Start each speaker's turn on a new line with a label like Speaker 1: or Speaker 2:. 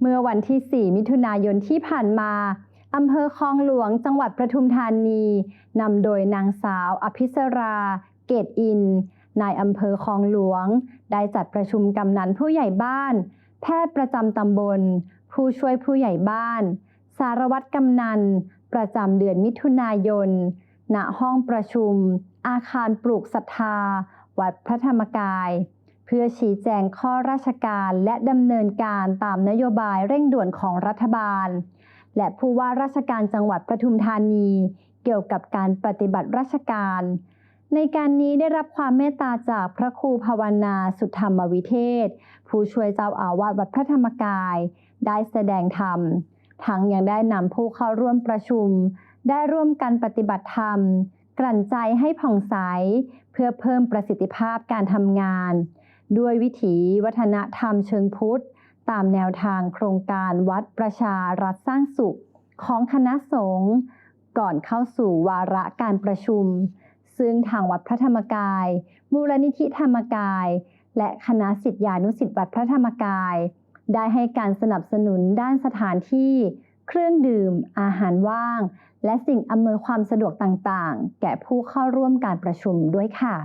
Speaker 1: เมื่อวันที่ 4 มิถุนายนที่ผ่านมาอำเภอคลองหลวงจังหวัดประทุมธานีนำโดยนางสาวอภิสรา เกตอิน นายอำเภอคลองหลวง ได้จัดประชุมกำนันผู้ใหญ่บ้าน แพทย์ประจำตำบล ผู้ช่วยผู้ใหญ่บ้าน สารวัตรกำนัน ประจำเดือนมิถุนายน ณห้องประชุม อาคารปลูกศรัทธา วัดพระธรรมกาย เพื่อชี้แจงข้อราชการและดำเนินการตามนโยบายเร่งด่วนของรัฐบาล และผู้ว่าราชการจังหวัดปทุมธานี เกี่ยวกับการปฏิบัติราชการ ในการนี้ได้รับความเมตตาจากพระครูภาวนาสุธรรมวิเทศ ผู้ช่วยเจ้าอาวาสวัดพระธรรมกาย ได้แสดงธรรม ทั้งยังได้นำผู้เข้าร่วมประชุม ได้ร่วมกันปฏิบัติธรรม กลั่นใจให้ผ่องใส เพื่อเพิ่มประสิทธิภาพการทำงาน ด้วยวิถีวัฒนธรรมเชิงพุทธ ตามแนวทางโครงการวัดประชารัฐสร้างสุขของคณะสงฆ์ก่อนเข้าสู่วาระการประชุม ซึ่งทางวัดพระธรรมกาย มูลนิธิธรรมกาย และคณะสิทธิานุสิทธิวัดพระธรรมกาย ได้ให้การสนับสนุนด้านสถานที่ เครื่องดื่ม อาหารว่าง และสิ่งอำนวยความสะดวกต่างๆ แก่ผู้เข้าร่วมการประชุมด้วยค่ะ